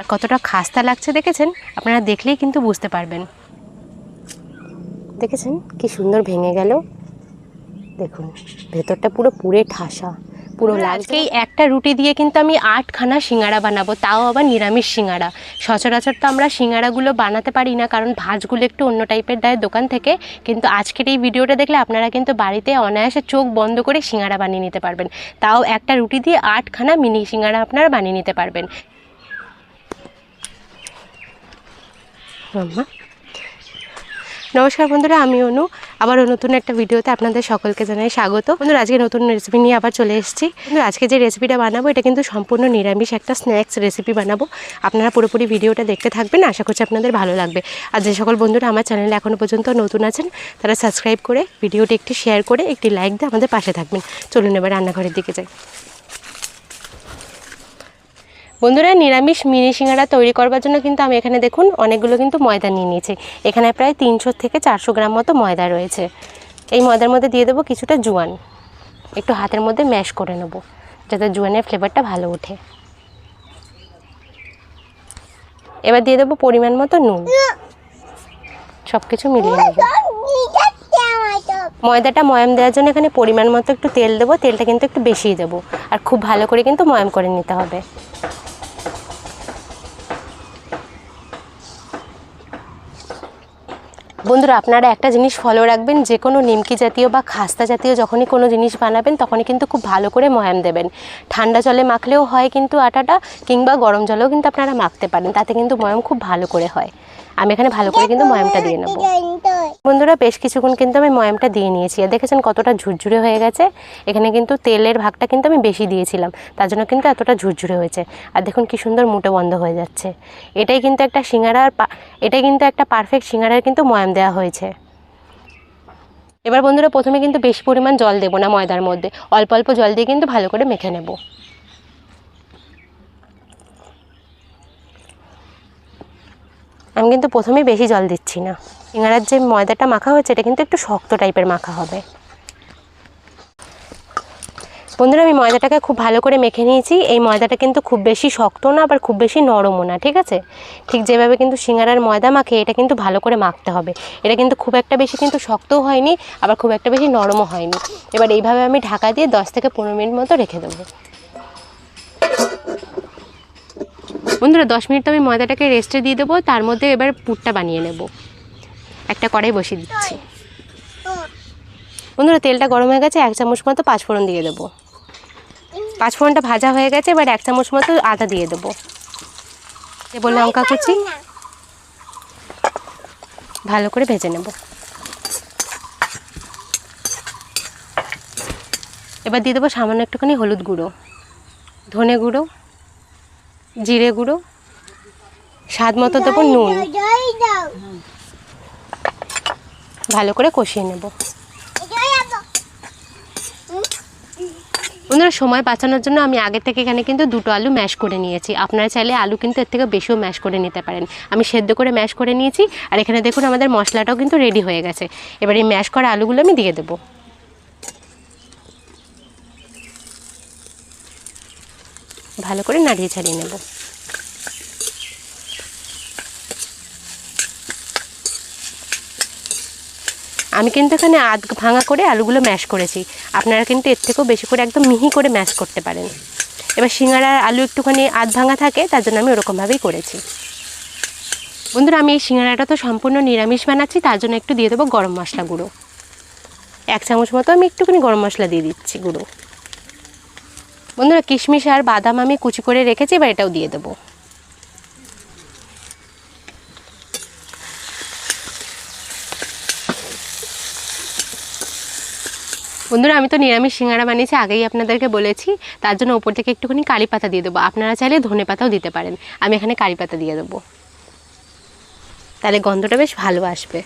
আর কতটা খাস্তা লাগছে দেখেছেন? আপনারা দেখলেই কিন্তু বুঝতে পারবেন। দেখেছেন কি সুন্দর ভেঙে গেল? দেখুন ভেতরটা পুরো পুরে ঠাসা। পুরো আজকেই একটা রুটি দিয়ে কিন্তু আমি আটখানা সিঙ্গারা বানাবো তাও আবার নিরামিষ সিঙ্গারা সচরাচর তো আমরা সিঙ্গারাগুলো বানাতে পারি না কারণ ভাজগুলো একটু অন্য টাইপের দেয় দোকান থেকে। কিন্তু আজকের এই ভিডিওটা দেখলে আপনারা কিন্তু বাড়িতে অনায়াসে চোখ বন্ধ করে সিঙ্গারা বানিয়ে নিতে পারবেন। তাও একটা রুটি দিয়ে আটখানা মিনি সিঙ্গারা আপনারা বানিয়ে নিতে পারবেন। মাম্মা। নমস্কার বন্ধুরা, আমি অনু। আবারও নতুন একটা ভিডিওতে আপনাদের সকলকে জানাই স্বাগত। বন্ধুরা, আজকে নতুন রেসিপি নিয়ে আবার চলে এসেছি। কিন্তু আজকে যে রেসিপিটা বানাবো, এটা কিন্তু সম্পূর্ণ নিরামিষ একটা স্ন্যাক্স রেসিপি বানাবো। আপনারা পুরোপুরি ভিডিওটা দেখতে থাকবেন, আশা করছি আপনাদের ভালো লাগবে। আর যে সকল বন্ধুরা আমার চ্যানেলে এখনও পর্যন্ত নতুন আছেন, তারা সাবস্ক্রাইব করে ভিডিওটি একটি শেয়ার করে একটি লাইক দিয়ে আমাদের পাশে থাকবেন। চলুন এবার রান্নাঘরের দিকে যাই। বন্ধুরা নিরামিষ মিনি সিঙ্গারা তৈরি করবার জন্য কিন্তু আমি এখানে দেখুন অনেকগুলো কিন্তু ময়দা নিয়ে নিয়েছি। এখানে প্রায় তিনশো থেকে চারশো গ্রাম মতো ময়দা রয়েছে। এই ময়দার মধ্যে দিয়ে দেবো কিছুটা জোয়ান। একটু হাতের মধ্যে ম্যাশ করে নেব, যাতে জোয়ানের ফ্লেভারটা ভালো ওঠে। এবার দিয়ে দেবো পরিমাণ মতো নুন। সব কিছু মিলিয়ে নেব। ময়দাটা ময়াম দেওয়ার জন্য এখানে পরিমাণ মতো একটু তেল দেবো, তেলটা কিন্তু একটু বেশিই দেবো। আর খুব ভালো করে কিন্তু ময়াম করে নিতে হবে। বন্ধুরা, আপনারা একটা জিনিস ফলো রাখবেন যে কোনো নিমকি জাতীয় বা খাস্তা জাতীয় যখনই কোনো জিনিস বানাবেন, তখনই কিন্তু খুব ভালো করে ময়াম দেবেন। ঠান্ডা জলে মাখলেও হয় কিন্তু আটাটা, কিংবা গরম জলেও কিন্তু আপনারা মাখতে পারেন, তাতে কিন্তু ময়াম খুব ভালো করে হয়। আমি এখানে ভালো করে কিন্তু ময়ামটা দিয়ে নেব। বন্ধুরা, বেশ কিছুক্ষণ কিন্তু আমি ময়ামটা দিয়ে নিয়েছি। আর দেখেছেন কতটা ঝুরঝুরে হয়ে গেছে? এখানে কিন্তু তেলের ভাগটা কিন্তু আমি বেশি দিয়েছিলাম। তার জন্য কিন্তু এতটা ঝুরঝুরে হয়েছে। আর দেখুন কি সুন্দর মুটো বন্ধ হয়ে যাচ্ছে। এটাই কিন্তু একটা সিঙ্গারার পা- এটাই কিন্তু একটা পারফেক্ট সিঙ্গারার কিন্তু ময়াম দেওয়া হয়েছে। এবার বন্ধুরা, প্রথমে কিন্তু বেশি পরিমাণ জল দেবো না ময়দার মধ্যে। অল্প অল্প জল দিয়ে কিন্তু ভালো করে মেখে নেব। আমি কিন্তু প্রথমেই বেশি জল দিচ্ছি না। সিঙ্গারার যে ময়দাটা মাখা হয়েছে, এটা কিন্তু একটু শক্ত টাইপের মাখা হবে। বন্ধুরা, আমি ময়দাটাকে খুব ভালো করে মেখে নিয়েছি। এই ময়দাটা কিন্তু খুব বেশি শক্ত না, আবার খুব বেশি নরমও না, ঠিক আছে? ঠিক যেভাবে কিন্তু সিঙ্গারার ময়দা মাখে, এটা কিন্তু ভালো করে মাখতে হবে। এটা কিন্তু খুব একটা বেশি কিন্তু শক্তও হয়নি, আবার খুব একটা বেশি নরমও হয়নি। এবার এইভাবে আমি ঢাকা দিয়ে দশ থেকে পনেরো মিনিট মতো রেখে দেবো। বন্ধুরা, দশ মিনিট তো আমি ময়দাটাকে রেস্টে দিয়ে দেবো, তার মধ্যে এবার পুরটা বানিয়ে নেব। একটা কড়াই বসিয়ে দিচ্ছি। বন্ধুরা, তেলটা গরম হয়ে গেছে, এক চামচ মতো পাঁচফোড়ন দিয়ে দেবো। পাঁচফোড়নটা ভাজা হয়ে গেছে, এবার এক চামচ মতো আদা দিয়ে দেবো। দেবো লঙ্কা কুচি। ভালো করে ভেজে নেব। এবার দিয়ে দেবো সামান্য একটুখানি হলুদ গুঁড়ো, ধনে গুঁড়ো, জিরে গুঁড়ো, স্বাদ মতো দেবো নুন। ভালো করে কষিয়ে নেব। ওনারা সময় বাঁচানোর জন্য আমি আগে থেকে এখানে কিন্তু দুটো আলু ম্যাশ করে নিয়েছি। আপনারা চাইলে আলু কিন্তু এর থেকে বেশিও ম্যাশ করে নিতে পারেন। আমি সেদ্ধ করে ম্যাশ করে নিয়েছি আর এখানে দেখুন আমাদের মশলাটাও কিন্তু রেডি হয়ে গেছে। এবার এই ম্যাশ করা আলুগুলো আমি দিয়ে দেবো। ভালো করে নাড়িয়ে ছাড়িয়ে নেব। আমি কিন্তু এখানে আধ ভাঙা করে আলুগুলো ম্যাশ করেছি। আপনারা কিন্তু এর থেকেও বেশি করে একদম মিহি করে ম্যাশ করতে পারেন। এবার সিঙ্গারার আলু একটুখানি আধ ভাঙা থাকে, তার জন্য আমি ওরকমভাবেই করেছি। বন্ধুরা, আমি এই সিঙ্গারাটা তো সম্পূর্ণ নিরামিষ বানাচ্ছি, তার জন্য একটু দিয়ে দেবো গরম মশলা গুঁড়ো। এক চামচ মতো আমি একটুখানি গরম মশলা দিয়ে দিচ্ছি গুঁড়ো। বন্ধুরা, কিশমিশ আর বাদাম আমি কুচি করে রেখেছি, এবার এটাও দিয়ে দেবো। বন্ধুরা, আমি তো নিরামিষ সিঙ্গারা বানিয়েছি, আগেই আপনাদেরকে বলেছি। তার জন্য ওপর থেকে একটুখানি কারি পাতা দিয়ে দেবো। আপনারা চাইলে ধনে পাতাও দিতে পারেন। আমি এখানে কারি পাতা দিয়ে দেবো। তাহলে গন্ধটা বেশ ভালো আসবে।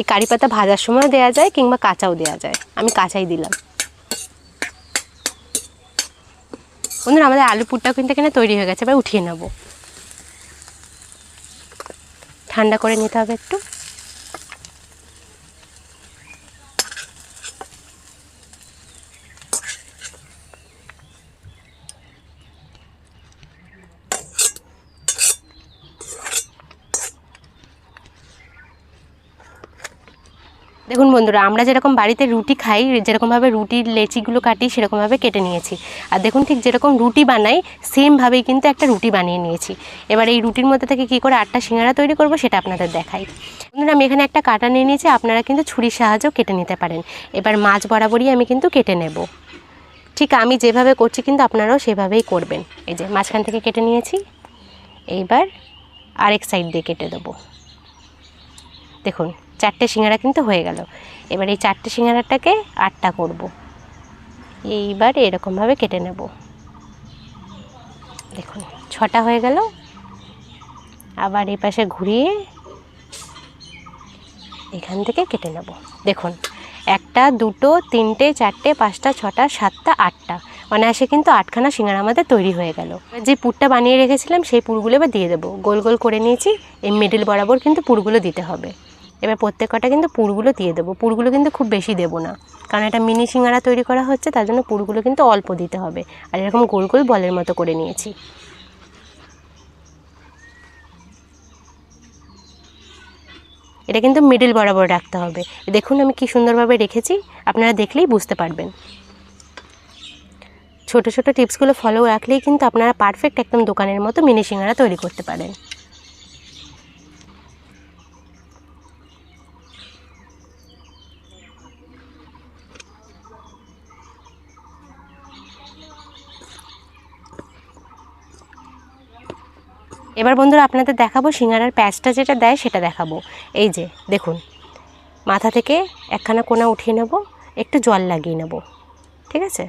এই কারি পাতা ভাজার সময় দেওয়া যায়, কিংবা কাঁচাও দেওয়া যায়। আমি কাঁচাই দিলাম। বন্ধুরা, আমাদের আলু পুরটাও কিন্তু এখানে তৈরি হয়ে গেছে, এবার উঠিয়ে নেব। ঠান্ডা করে নিতে হবে একটু। দেখুন বন্ধুরা, আমরা যেরকম বাড়িতে রুটি খাই, যেরকমভাবে রুটির লেচিগুলো কাটি, সেরকমভাবে কেটে নিয়েছি। আর দেখুন ঠিক যেরকম রুটি বানাই, সেমভাবেই কিন্তু একটা রুটি বানিয়ে নিয়েছি। এবার এই রুটির মধ্যে থেকে কী করে আটটা সিঙ্গারা তৈরি করব সেটা আপনাদের দেখাই। বন্ধুরা, আমি এখানে একটা কাটা নিয়ে নিয়েছি, আপনারা কিন্তু ছুরির সাহায্যেও কেটে নিতে পারেন। এবার মাছ বরাবরই আমি কিন্তু কেটে নেব। ঠিক আমি যেভাবে করছি কিন্তু আপনারাও সেভাবেই করবেন। এই যে মাঝখান থেকে কেটে নিয়েছি, এইবার আরেক সাইড দিয়ে কেটে দেবো। দেখুন চারটে সিঙ্গারা কিন্তু হয়ে গেল। এবার এই চারটে সিঙ্গারাটাকে আটটা করব। এইবার এরকমভাবে কেটে নেব। দেখুন, ছটা হয়ে গেল। আবার এই পাশে ঘুরিয়ে এখান থেকে কেটে নেব। দেখুন, একটা, দুটো, তিনটে, চারটে, পাঁচটা, ছটা, সাতটা, আটটা। অনায়াসে কিন্তু আটখানা সিঙ্গারা আমাদের তৈরি হয়ে গেল। যে পুরটা বানিয়ে রেখেছিলাম, সেই পুরগুলো এবার দিয়ে দেবো। গোল গোল করে নিয়েছি। এই মিডিল বরাবর কিন্তু পুরগুলো দিতে হবে। এবার প্রত্যেক কটা কিন্তু পুরগুলো দিয়ে দেবো। পুরগুলো কিন্তু খুব বেশি দেবো না। কারণ এটা মিনি সিঙ্গারা তৈরি করা হচ্ছে, তার জন্য পুরগুলো কিন্তু অল্প দিতে হবে। আর এরকম গোল গোল বলের মতো করে নিয়েছি। এটা কিন্তু মিডিল বরাবর রাখতে হবে। দেখুন আমি কি সুন্দরভাবে রেখেছি, আপনারা দেখলেই বুঝতে পারবেন। ছোট ছোট টিপসগুলো ফলো রাখলেই কিন্তু আপনারা পারফেক্ট একদম দোকানের মতো মিনি সিঙ্গারা তৈরি করতে পারেন। এবার বন্ধুরা আপনাদের দেখাবো সিঙ্গারার প্যাচটা যেটা দেয় সেটা দেখাবো। এই যে, দেখুন। মাথা থেকে একখানা কোনা উঠিয়ে নেব, একটু জল লাগিয়ে নেব। ঠিক আছে?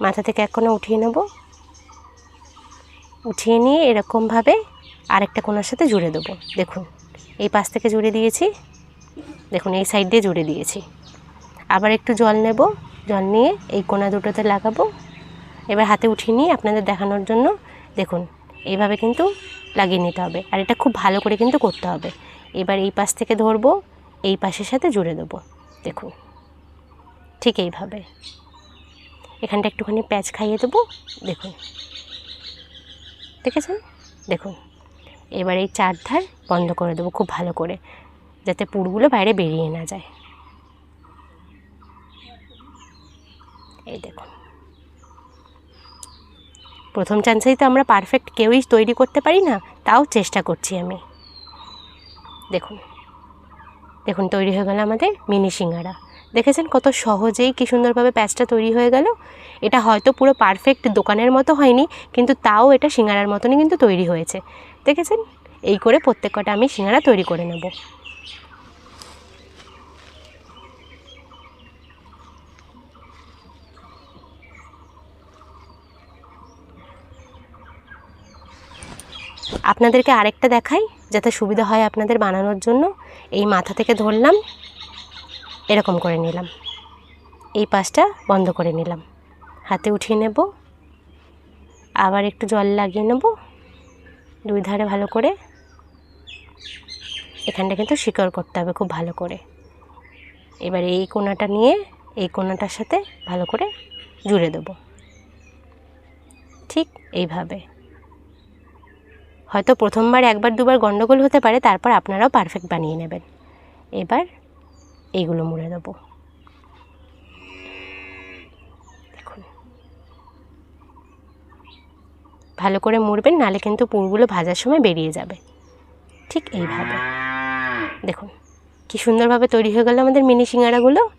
মাথা থেকে এক কোনা উঠিয়ে নেব। উঠিয়ে নিয়ে এরকমভাবে আরেকটা কোনার সাথে জুড়ে দেবো। দেখুন, এই পাশ থেকে জুড়ে দিয়েছি। দেখুন, এই সাইড দিয়ে জুড়ে দিয়েছি। আবার একটু জল নেব। জল নিয়ে এই কোনা দুটোতে লাগাবো। এবার হাতে উঠিয়ে নিয়ে আপনাদের দেখানোর জন্য, দেখুন এইভাবে কিন্তু লাগিয়ে নিতে হবে। আর এটা খুব ভালো করে কিন্তু করতে হবে। এবার এই পাশ থেকে ধরবো, এই পাশের সাথে জুড়ে দেবো। দেখুন, ঠিক এইভাবে। এখানটা একটুখানি প্যাচ খাইয়ে দেবো। দেখুন, দেখেছেন? দেখুন, এবার এই চার ধার বন্ধ করে দেবো খুব ভালো করে, যাতে পুরগুলো বাইরে বেরিয়ে না যায়। এই দেখুন। প্রথম চান্সেই তো আমরা পারফেক্ট কেউই তৈরি করতে পারি না, তাও চেষ্টা করছি আমি। দেখুন দেখুন, তৈরি হয়ে গেল আমাদের মিনি সিঙ্গারা। দেখেছেন কত সহজেই কী সুন্দরভাবে প্যাচটা তৈরি হয়ে গেল? এটা হয়তো পুরো পারফেক্ট দোকানের মতো হয়নি, কিন্তু তাও এটা সিঙ্গারার মতনই কিন্তু তৈরি হয়েছে। দেখেছেন? এই করে প্রত্যেক কটা আমি সিঙ্গারা তৈরি করে নেব। আপনাদেরকে আরেকটা দেখাই, যাতে সুবিধা হয় আপনাদের বানানোর জন্য। এই মাথা থেকে ধরলাম, এরকম করে নিলাম। এই পাশটা বন্ধ করে নিলাম। হাতে উঠিয়ে নেব। আবার একটু জল লাগিয়ে নেব। দুই ধারে ভালো করে। এখানটা কিন্তু শিকড় করতে হবে খুব ভালো করে। এবার এই কোনাটা নিয়ে, এই কোনাটার সাথে ভালো করে জুড়ে দেবো। ঠিক এইভাবে। হয়তো প্রথমবার, একবার, দুবার গন্ডগোল হতে পারে, তারপর আপনারাও পারফেক্ট বানিয়ে নেবেন। এবার এইগুলো মুড়ে দেবো। দেখুন। ভালো করে মুড়বেন, নালে কিন্তু পুরগুলো ভাজার সময় বেরিয়ে যাবে। ঠিক এইভাবে। দেখুন, কি সুন্দরভাবে তৈরি হয়ে গেল আমাদের মিনি সিঙ্গারাগুলো।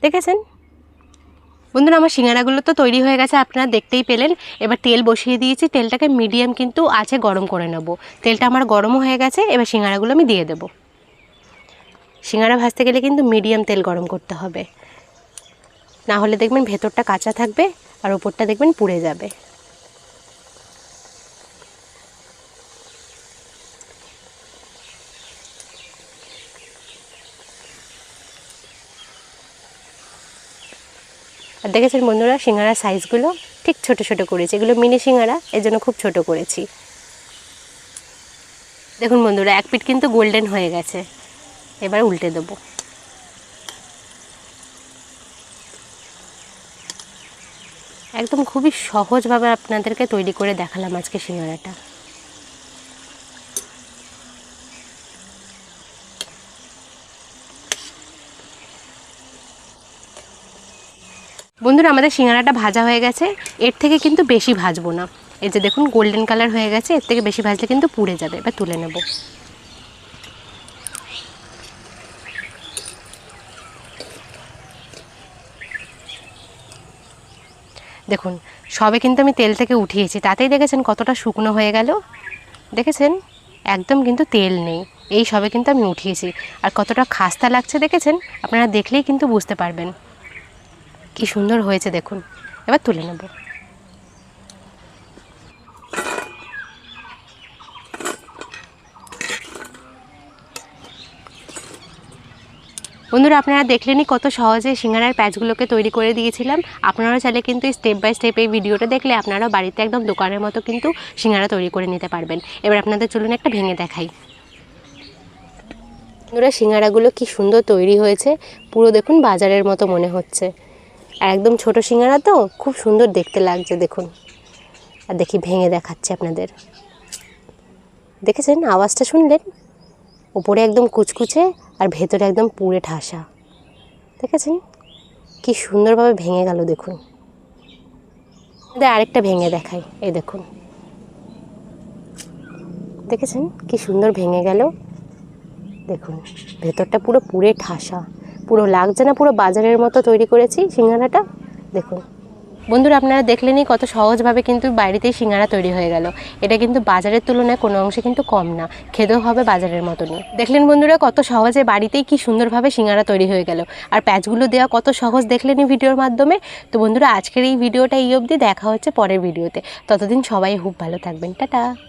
দেখেছেন? বন্ধুরা, আমার সিঙ্গারাগুলো তো তৈরি হয়ে গেছে, আপনারা দেখতেই পেলেন। এবার তেল বসিয়ে দিয়েছি। তেলটাকে মিডিয়াম কিন্তু আছে গরম করে নেব। তেলটা আমার গরমও হয়ে গেছে, এবার সিঙ্গারাগুলো আমি দিয়ে দেবো। সিঙ্গারা ভাজতে গেলে কিন্তু মিডিয়াম তেল গরম করতে হবে। না হলে দেখবেন ভেতরটা কাঁচা থাকবে আর ওপরটা দেখবেন পুড়ে যাবে। আর দেখেছেন বন্ধুরা, সিঙ্গারার সাইজগুলো ঠিক ছোট ছোট করেছি। এগুলো মিনি সিঙ্গারা, এর জন্য খুব ছোট করেছি। দেখুন বন্ধুরা, এক পিট কিন্তু গোল্ডেন হয়ে গেছে। এবার উল্টে দেবো। একদম খুবই সহজভাবে আপনাদেরকে তৈরি করে দেখালাম আজকে সিঙ্গারাটা। বন্ধুরা, আমাদের সিঙ্গারাটা ভাজা হয়ে গেছে। এর থেকে কিন্তু বেশি ভাজবো না। এই যে দেখুন গোল্ডেন কালার হয়ে গেছে, এর থেকে বেশি ভাজলে কিন্তু পুড়ে যাবে। এবার তুলে নেব। দেখুন, সবে কিন্তু আমি তেল থেকে উঠিয়েছি। তাতেই দেখেছেন কতটা শুকনো হয়ে গেল? দেখেছেন? একদম কিন্তু তেল নেই। এই সবে কিন্তু আমি উঠিয়েছি। আর কতটা খাস্তা লাগছে দেখেছেন? আপনারা দেখলেই কিন্তু বুঝতে পারবেন। কি সুন্দর হয়েছে দেখুন। এবার তুলে নেব। বন্ধুরা, আপনারা দেখলেনই কত সহজে সিঙ্গারার প্যাচগুলোকে তৈরি করে দিয়েছিলাম। আপনারা চাইলে কিন্তু স্টেপ বাই স্টেপ এই ভিডিওটা দেখলে আপনারাও বাড়িতে একদম দোকানের মতো কিন্তু সিঙ্গারা তৈরি করে নিতে পারবেন। এবার আপনাদের চলুন একটা ভেঙে দেখাই। বন্ধুরা, সিঙ্গারাগুলো কি সুন্দর তৈরি হয়েছে। পুরো দেখুন বাজারের মতো মনে হচ্ছে। একদম ছোট সিঙ্গারা তো, খুব সুন্দর দেখতে লাগছে, দেখুন। আর দেখি ভেঙে দেখাচ্ছে আপনাদের। দেখেছেন? আওয়াজটা শুনলেন? উপরে একদম কুচকুচে আর ভেতরে একদম পুড়ে ঠাসা। দেখেছেন? কি সুন্দরভাবে ভেঙে গেল, দেখুন। আরেকটা ভেঙে দেখাই, এই দেখুন। দেখেছেন? কি সুন্দর ভেঙে গেল। দেখুন, ভেতরটা পুরো পুড়ে ঠাসা। পুরো লাগছে না, পুরো বাজারের মতো তৈরি করেছি সিঙ্গারাটা। দেখুন। বন্ধুরা, আপনারা দেখলেনই কত সহজভাবে কিন্তু বাড়িতেই সিঙ্গারা তৈরি হয়ে গেল। এটা কিন্তু বাজারের তুলনায় কোনো অংশে কিন্তু কম না। খেতেও হবে বাজারের মতনই। দেখলেন বন্ধুরা, কত সহজে বাড়িতেই কি সুন্দরভাবে সিঙ্গারা তৈরি হয়ে গেল। আর প্যাচগুলো দেওয়া কত সহজ দেখলেনই ভিডিওর মাধ্যমে। তো বন্ধুরা, আজকের এই ভিডিওটা এই অবধি। দেখা হচ্ছে পরের ভিডিওতে। ততদিন সবাই খুব ভালো থাকবেন। টাটা।